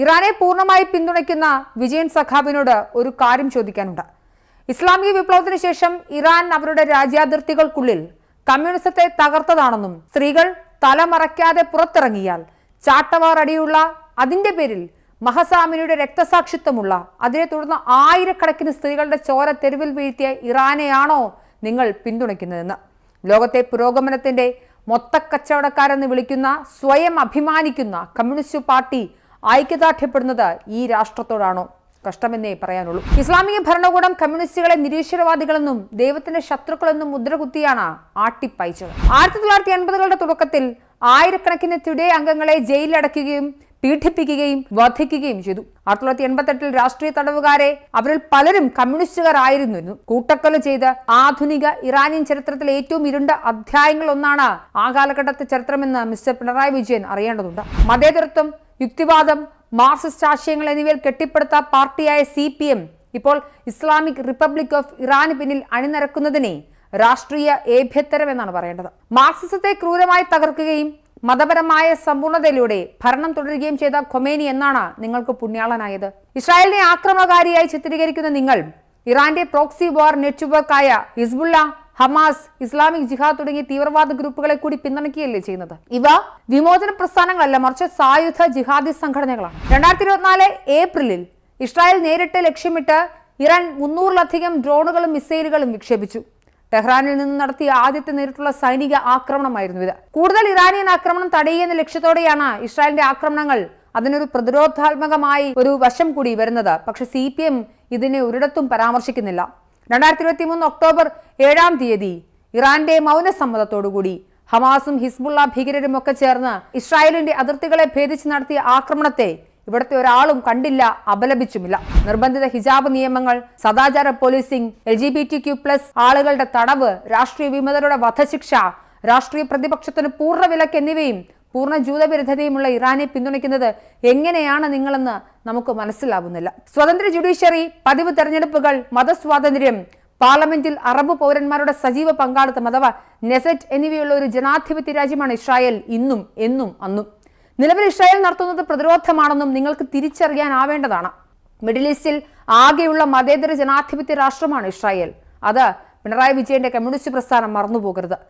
ഇറാനെ പൂർണമായി പിന്തുണയ്ക്കുന്ന വിജയൻ സഖാബിനോട് ഒരു കാര്യം ചോദിക്കാനുണ്ട്. ഇസ്ലാമിക വിപ്ലവത്തിന് ശേഷം ഇറാൻ അവരുടെ രാജ്യാതിർത്തികൾക്കുള്ളിൽ കമ്മ്യൂണിസത്തെ തകർത്തതാണെന്നും സ്ത്രീകൾ തലമറയ്ക്കാതെ പുറത്തിറങ്ങിയാൽ ചാട്ടവാർ അടിയുള്ള അതിന്റെ പേരിൽ മഹസാമിനിയുടെ രക്തസാക്ഷിത്വമുള്ള അതിനെ തുടർന്ന് ആയിരക്കണക്കിന് സ്ത്രീകളുടെ ചോര തെരുവിൽ വീഴ്ത്തിയ ഇറാനെയാണോ നിങ്ങൾ പിന്തുണയ്ക്കുന്നതെന്ന്. ലോകത്തെ പുരോഗമനത്തിന്റെ മൊത്തക്കച്ചവടക്കാരെന്ന് വിളിക്കുന്ന സ്വയം അഭിമാനിക്കുന്ന കമ്മ്യൂണിസ്റ്റ് പാർട്ടി ഐക്യദാർഢ്യപ്പെടുന്നത് ഈ രാഷ്ട്രത്തോടാണോ? കഷ്ടമെന്നേ പറയാനുള്ളൂ. ഇസ്ലാമിക ഭരണകൂടം കമ്മ്യൂണിസ്റ്റുകളെ നിരീശ്വരവാദികളെന്നും ദൈവത്തിന്റെ ശത്രുക്കളെന്നും മുദ്രകുത്തിയാണ് ആട്ടിപ്പായിച്ചത്. ആയിരത്തി തൊള്ളായിരത്തി എൺപതുകളുടെ തുടക്കത്തിൽ ആയിരക്കണക്കിന് ടുഡേ അംഗങ്ങളെ ജയിലിലടയ്ക്കുകയും പീഡിപ്പിക്കുകയും വധിക്കുകയും ചെയ്തു. ആയിരത്തി തൊള്ളായിരത്തി എൺപത്തെട്ടിൽ രാഷ്ട്രീയ തടവുകാരെ അവരിൽ പലരും കമ്മ്യൂണിസ്റ്റുകാർ ആയിരുന്നു കൂട്ടക്കൊല ചെയ്ത് ആധുനിക ഇറാനിയൻ ചരിത്രത്തിലെ ഏറ്റവും ഇരുണ്ട അധ്യായങ്ങൾ ഒന്നാണ് ആ കാലഘട്ടത്തെ ചരിത്രമെന്ന് മിസ്റ്റർ പിണറായി വിജയൻ അറിയേണ്ടതുണ്ട്. മതേതരത്വം യുക്തിവാദം മാർക്സിസ്റ്റ് ആശയങ്ങൾ എന്നിവയിൽ കെട്ടിപ്പടുത്ത പാർട്ടിയായ സി പി എം ഇപ്പോൾ ഇസ്ലാമിക് റിപ്പബ്ലിക് ഓഫ് ഇറാന് പിന്നിൽ അണിനിരക്കുന്നതിനെ രാഷ്ട്രീയ ഏഭ്യത്തരം എന്നാണ് പറയേണ്ടത്. മാർക്സിസത്തെ ക്രൂരമായി തകർക്കുകയും മതപരമായ സമ്പൂർണതയിലൂടെ ഭരണം തുടരുകയും ചെയ്ത ഖൊമേനി എന്നാണ് നിങ്ങൾക്ക് പുണ്യാളനായത്. ഇസ്രായേലിനെ ആക്രമണകാരിയായി ചിത്രീകരിക്കുന്ന നിങ്ങൾ ഇറാന്റെ പ്രോക്സി വാർ നെറ്റ്വർക്കായ ഹിസ്ബുള്ള ഹമാസ് ഇസ്ലാമിക് ജിഹാദ് തുടങ്ങിയ തീവ്രവാദ ഗ്രൂപ്പുകളെ കൂടി പിന്തുണയ്ക്കുകയല്ലേ ചെയ്യുന്നത്? ഇവ വിമോചന പ്രസ്ഥാനങ്ങളല്ല മറിച്ച് സായുധ ജിഹാദി സംഘടനകളാണ്. രണ്ടായിരത്തി ഇരുപത്തിനാല് ഏപ്രിലിൽ ഇസ്രായേൽ നേരിട്ട് ലക്ഷ്യമിട്ട് ഇറാൻ മുന്നൂറിലധികം ഡ്രോണുകളും മിസൈലുകളും വിക്ഷേപിച്ചു. ടെഹ്റാനിൽ നിന്ന് നടത്തിയ ആദ്യത്തെ നേരിട്ടുള്ള സൈനിക ആക്രമണമായിരുന്നു ഇത്. കൂടുതൽ ഇറാനിയൻ ആക്രമണം തടയുന്ന ലക്ഷ്യത്തോടെയാണ് ഇസ്രായേലിന്റെ ആക്രമണങ്ങൾ അതിനൊരു പ്രതിരോധാത്മകമായി ഒരു വശം കൂടി വരുന്നത്. പക്ഷെ സി ഇതിനെ ഒരിടത്തും പരാമർശിക്കുന്നില്ല. രണ്ടായിരത്തി ഇരുപത്തി മൂന്ന് ഒക്ടോബർ ഏഴാം തീയതി ഇറാന്റെ മൗനസമ്മതത്തോടുകൂടി ഹമാസും ഹിസ്ബുള്ള ഭീകരരും ഒക്കെ ചേർന്ന് ഇസ്രായേലിന്റെ അതിർത്തികളെ ഭേദിച്ച് നടത്തിയ ആക്രമണത്തെ ഇവിടുത്തെ ഒരാളും കണ്ടില്ല അപലപിച്ചുമില്ല. നിർബന്ധിത ഹിജാബ് നിയമങ്ങൾ സദാചാര policing L G B T Q plus ആളുകളുടെ തടവ് രാഷ്ട്രീയ വിമതരുടെ വധശിക്ഷ രാഷ്ട്രീയ പ്രതിപക്ഷത്തിന് പൂർണ വിലക്ക് എന്നിവയും പൂർണ ജൂതവിരുദ്ധതയുമുള്ള ഇറാനെ പിന്തുണയ്ക്കുന്നത് എങ്ങനെയാണ് നിങ്ങളെന്ന് നമുക്ക് മനസ്സിലാവുന്നില്ല. സ്വതന്ത്ര ജുഡീഷ്യറി പതിവ് തെരഞ്ഞെടുപ്പുകൾ മതസ്വാതന്ത്ര്യം പാർലമെന്റിൽ അറബ് പൗരന്മാരുടെ സജീവ പങ്കാളിത്തം അഥവാ നെസറ്റ് എന്നിവയുള്ള ഒരു ജനാധിപത്യ രാജ്യമാണ് ഇസ്രായേൽ ഇന്നും എന്നും അന്നും. നിലവിൽ ഇസ്രായേൽ നടത്തുന്നത് പ്രതിരോധമാണെന്നും നിങ്ങൾക്ക് തിരിച്ചറിയാനാവേണ്ടതാണ്. മിഡിൽ ഈസ്റ്റിൽ ആകെയുള്ള മതേതര ജനാധിപത്യ രാഷ്ട്രമാണ് ഇസ്രായേൽ. അത് പിണറായി വിജയന്റെ കമ്മ്യൂണിസ്റ്റ് പ്രസ്ഥാനം മറന്നുപോകരുത്.